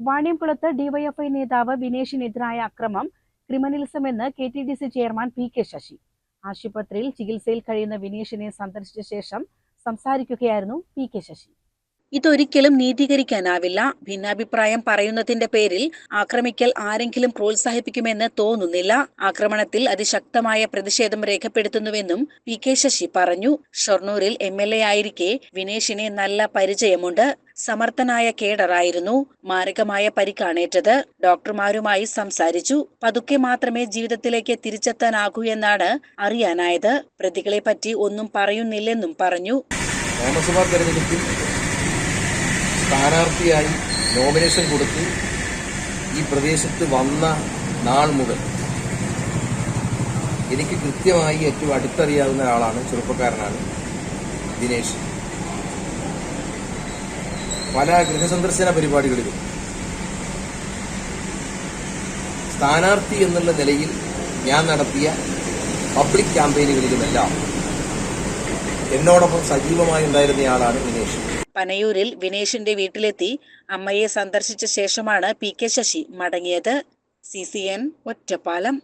വാണിയംകുളത്ത് DYFI നേതാവ് വിനേഷിനെതിരായ അക്രമം criminalism എന്ന് K T D C chairman P K Sasi. ആശുപത്രിയിൽ ചികിത്സയിൽ കഴിയുന്ന വിനേഷിനെ സന്ദർശിച്ച ശേഷം സംസാരിക്കുകയായിരുന്നു പി കെ ശശി. ഇതൊരിക്കലും നീതീകരിക്കാനാവില്ല. ഭിന്നാഭിപ്രായം പറയുന്നതിന്റെ പേരിൽ ആക്രമിക്കൽ ആരെങ്കിലും പ്രോത്സാഹിപ്പിക്കുമെന്ന് തോന്നുന്നില്ല. ആക്രമണത്തിൽ അതിശക്തമായ പ്രതിഷേധം രേഖപ്പെടുത്തുന്നുവെന്നും പി കെ ശശി പറഞ്ഞു. ഷൊർണൂരിൽ എം എൽ എ ആയിരിക്കെ വിനേഷിനെ നല്ല പരിചയമുണ്ട്. സമർത്ഥനായ കേഡറായിരുന്നു. മാരകമായ പരിക്കാണേറ്റത്. ഡോക്ടർമാരുമായി സംസാരിച്ചു. പതുക്കെ മാത്രമേ ജീവിതത്തിലേക്ക് തിരിച്ചെത്താനാകൂ എന്നാണ് അറിയാനായത്. പ്രതികളെ പറ്റി ഒന്നും പറയുന്നില്ലെന്നും പറഞ്ഞു. സ്ഥാനാർത്ഥിയായി നോമിനേഷൻ കൊടുത്ത് ഈ പ്രദേശത്ത് വന്ന നാൾ മുതൽ എനിക്ക് കൃത്യമായി ഏറ്റവും അടുത്തറിയാവുന്ന ആളാണ് ചെറുപ്പക്കാരനാണ് ദിനേശ്. പല ഗൃഹസന്ദർശന പരിപാടികളിലും സ്ഥാനാർത്ഥി എന്നുള്ള നിലയിൽ ഞാൻ നടത്തിയ പബ്ലിക് ക്യാമ്പയിനുകളിലുമെല്ലാം എന്നോടൊപ്പം സജീവമായി ഉണ്ടായിരുന്ന ആളാണ് വിനേഷ്. പനയൂരിൽ വിനേഷിന്റെ വീട്ടിലെത്തി അമ്മയെ സന്ദർശിച്ച ശേഷമാണ് പി കെ ശശി മടങ്ങിയത്. C C N Ottapalam.